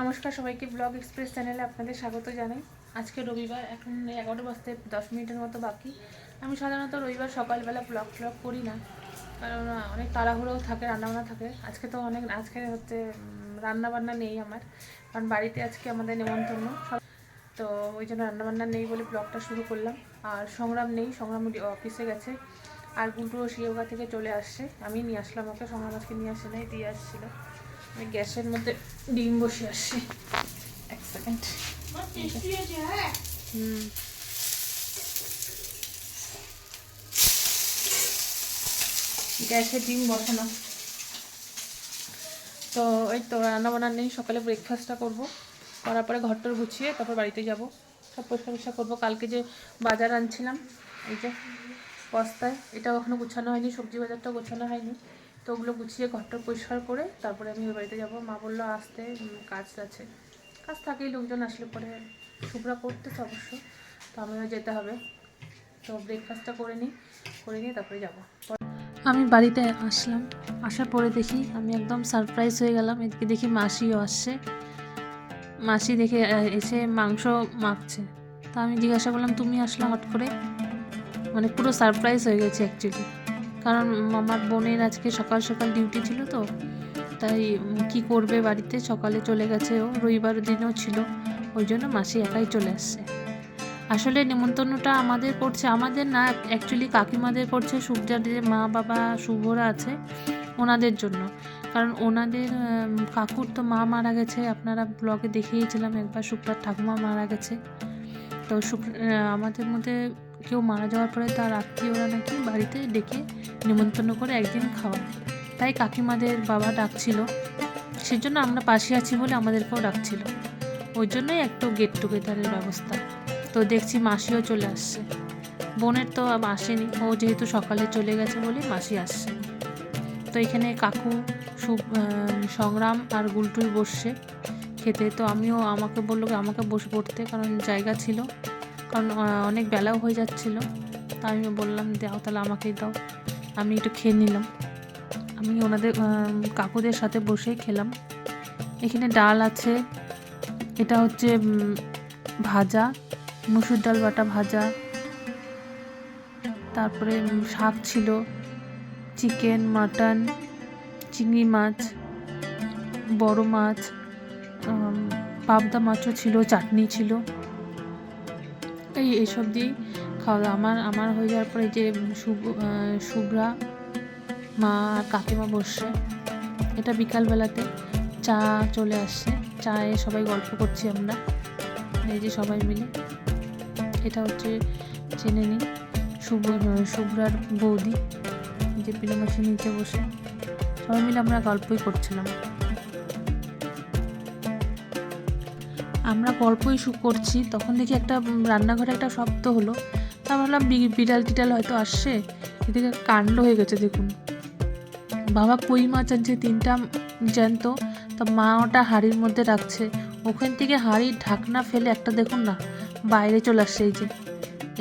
নমস্কার সবাইকে, blog express চ্যানেলে আপনাদের স্বাগত জানাই। আজকে রবিবার, এখন এগারোটা বাজতে দশ মিনিটের মতো বাকি। আমি সাধারণত রবিবার সকালবেলা ব্লগ ফ্লগ করি না, কারণ অনেক তাড়াহুড়োও থাকে, রান্নাবান্না থাকে। আজকে তো অনেক, আজকে হচ্ছে রান্নাবান্না নেই আমার, কারণ বাড়িতে আজকে আমাদের নেমন্তন্ন। সব- তো ওই জন্য রান্নাবান্না নেই বলে ব্লগটা শুরু করলাম। আর সংগ্রাম নেই, সংগ্রাম অফিসে গেছে। আর গুন্টুও শিয়োগা থেকে চলে আসছে। আমি নিয়ে আসলাম ওকে, সংগ্রাম আজকে নিয়ে আসে নাই, দিয়ে আসছিল। গ্যাসের মধ্যে ডিম বসে আসছি। এক সেকেন্ড হুম। গ্যাসে ডিম বসানো তো এই তো রান্না বান্না নেই সকালে ব্রেকফাস্টটা করব। করার পরে ঘরটর গুছিয়ে তারপর বাড়িতে যাব। সব পরিষ্কার পরিষ্কার করব। কালকে যে বাজার আনছিলাম এই যে বস্তায় এটা কখনো গুছানো হয়নি সবজি বাজারটা গোছানো হয়নি। তো ওগুলো গুছিয়ে ঘরটা পরিষ্কার করে তারপরে আমি ওই বাড়িতে যাব। মা বলল, আসতে কাজ আছে। কাজ থাকেই, লোকজন আসলে পরে শুভ্রা করতেছে অবশ্য। তো আমিও যেতে হবে। তো ব্রেকফাস্টটা করে নিই, করে নিয়ে তারপরে যাব। আমি বাড়িতে আসলাম। আসার পরে দেখি আমি একদম সারপ্রাইজ হয়ে গেলাম। এদিকে দেখি মাসিও আসছে। মাসি দেখে এসে মাংস মাখছে। তা আমি জিজ্ঞাসা করলাম, তুমি আসলে হট করে? মানে পুরো সারপ্রাইজ হয়ে গেছে অ্যাকচুয়ালি কারণ আমার বোনের আজকে সকাল সকাল ডিউটি ছিল তো তাই কি করবে বাড়িতে? সকালে চলে গেছে ও রবিবার দিনও ছিল ওই জন্য মাসি একাই চলে আসছে। আসলে নেমন্তন্নটা আমাদের করছে আমাদের না অ্যাকচুয়ালি কাকিমাদের করছে সূর্যাদের মা বাবা শুভরা আছে ওনাদের জন্য। কারণ ওনাদের কাকুর তো মা মারা গেছে আপনারা ব্লগে দেখিয়েছিলাম একবার শুভ্রার ঠাকুমা মারা গেছে। তো আহ, আমাদের মধ্যে কেউ মারা যাওয়ার পরে তার আত্মীয়রা নাকি বাড়িতে ডেকে নিমন্ত্রণ করে একদিন খাওয়ায় তাই কাকিমাদের বাবা ডাকছিল। সেজন্য আমরা পাশে আছি বলে আমাদেরকেও ডাকছিল। ওই জন্যই একটু গেট টুগেদারের ব্যবস্থা। তো দেখছি মাসিও চলে আসছে। বোনের তো আসেনি। ও যেহেতু সকালে চলে গেছে বলে মাসি আসছে। তো এখানে কাকু সংগ্রাম আর গুলটুই বসছে। খেতে তো আমিও আমাকে বলল আমাকে বসে পড়তে কারণ জায়গা ছিল। কারণ অনেক বেলাও হয়ে যাচ্ছিল। তা আমি বললাম, দাও তাহলে আমাকেই দাও। আমি একটু খেয়ে নিলাম। আমি ওনাদের কাকুদের সাথে বসেই খেলাম। এখানে ডাল আছে, এটা হচ্ছে ভাজা, মুসুর ডাল বাটা ভাজা। তারপরে শাক ছিল, চিকেন, মাটন, চিংড়ি মাছ, বড় মাছ পাবদা মাছও ছিল, চাটনি ছিল। এই এইসব দিয়েই খাওয়া দাওয়া। আমার আমার হয়ে যাওয়ার পরে যে শুভ শুভ্রা মা আর কাকিমা বসছে, এটা বিকালবেলাতে চা চলে আসছে। চায়ে সবাই গল্প করছি আমরা, এই যে সবাই মিলে। এটা হচ্ছে চেনে নিই শুভ, শুভ্রার বৌদি, যে পিলামাসি নিচে বসে। সবাই মিলে আমরা গল্পই করছিলাম। গল্পই শু করছি, তখন দেখি একটা রান্নাঘরে একটা শব্দ হলো। তা ভাবলাম বিড়াল টিটাল হয়তো আসছে। এদিকে কাণ্ড হয়ে গেছে, দেখুন। বাবা কই মাছ আনছে, তিনটা জ্যান্ত। তা মা ওটা হাঁড়ির মধ্যে রাখছে। ওখান থেকে হাঁড়ির ঢাকনা ফেলে একটা দেখুন না, বাইরে চলে আসছে এই যে।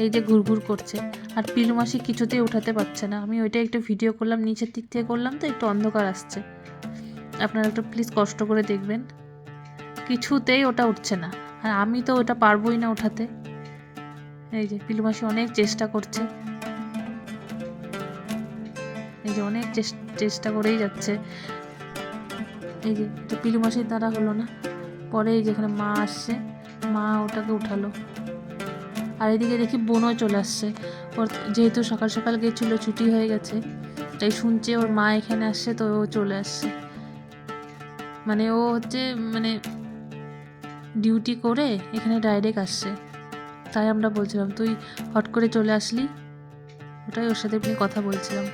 এই যে ঘুরঘুর করছে। আর পিলু মাসি কিছুতেই উঠাতে পারছে না। আমি ওইটা একটু ভিডিও করলাম, নিচের দিক থেকে করলাম তো একটু অন্ধকার আসছে। আপনারা একটু প্লিজ কষ্ট করে দেখবেন। কিছুতেই ওটা উঠছে না। আর আমি তো ওটা পারবোই না ওঠাতে। এই যে পিলু মাসি অনেক চেষ্টা করছে। এই যে অনেক চেষ্টা করেই যাচ্ছে। এই যে তো পিলু মাসির দ্বারা হলো না। পরে এই যেখানে মা আসছে। মা ওটাকে উঠালো। আর এদিকে দেখি বোনও চলে আসছে। ওর যেহেতু সকাল সকাল গেছিল, ছুটি হয়ে গেছে, তাই শুনছে ওর মা এখানে আসছে, তো ও চলে আসছে। মানে ও হচ্ছে মানে ডিউটি করে এখানে ডাইরেক্ট আসছে। তাই আমরা বলছিলাম, তুই হট করে চলে আসলি? ওটাই ওর সাথে এমনি কথা বলছিলাম।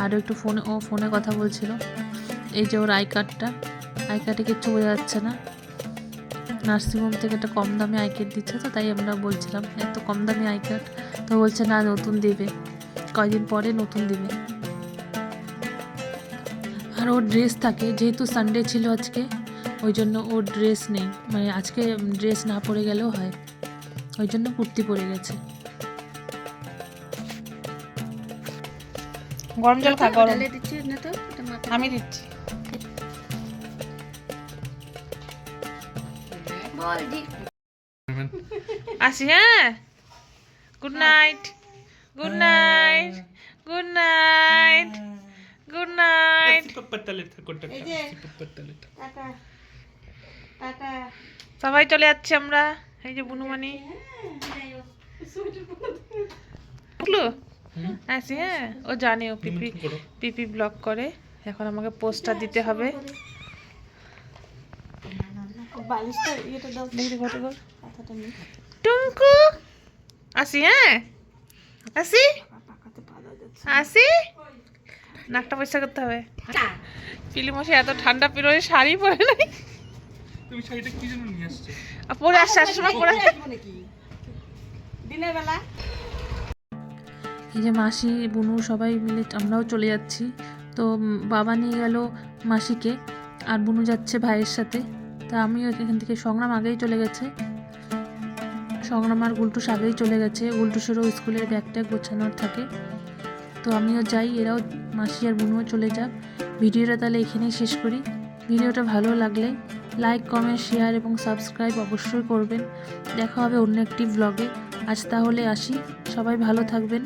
আরও একটু ফোনে ও ফোনে কথা বলছিল। এই যে ওর আই কার্ডটা আই কার্ডে কিচ্ছু বোঝা যাচ্ছে না। নার্সিংহোম থেকে একটা কম দামে আই কার্ড দিচ্ছে তো, তাই আমরা বলছিলাম, এত কম দামি আই কার্ড তো বলছে, না, নতুন দেবে। কয়দিন পরে নতুন দেবে। আর ওর ড্রেস থাকে, যেহেতু সানডে ছিল আজকে ওই জন্য ওর ড্রেস নেই। মানে আজকে ড্রেস না পরে গেলেও হয়। ওই জন্য কুর্তি পরে গেছে। গরম জল খা গরম। দিচ্ছি না তো? আমি দিচ্ছি। আসি হ্যাঁ? Good night good night good night good night সবাই চলে যাচ্ছি আমরা। এই যে বুনুমানি। আসি হ্যাঁ ও জানে ও পিপি পিপি ব্লগ করে। এখন আমাকে পোস্টার দিতে হবে। টুঙ্কু। আসি হ্যাঁ? আসি? আসি? নাকটা পরিষ্কার করতে হবে। পিলি মশাই এত ঠান্ডা পেরোয় শাড়ি পরে নাই। তুমি শাড়িটা কি জন্য নিয়ে আসছো? আর পরে আসছে আসার সময় পরে এই যে মাসি বুনু সবাই মিলে আমরাও চলে যাচ্ছি। তো বাবা নিয়ে গেল মাসিকে আর বুনু যাচ্ছে ভাইয়ের সাথে। তা আমিও এখান থেকে সংগ্রাম আগেই চলে গেছে। সংগ্রাম আর গুলটুস আগেই চলে গেছে। গুলটুসেরও স্কুলের ব্যাগ ট্যাগ গোছানোর থাকে। তো আমিও যাই এরাও মাসি আর বুনুও চলে যাক। ভিডিওটা তাহলে এখানেই শেষ করি। ভিডিওটা ভালো লাগলে লাইক, কমেন্ট, শেয়ার এবং সাবস্ক্রাইব অবশ্যই করবেন। দেখা হবে অন্য একটি ব্লগে আজ তাহলে আসি। সবাই ভালো থাকবেন।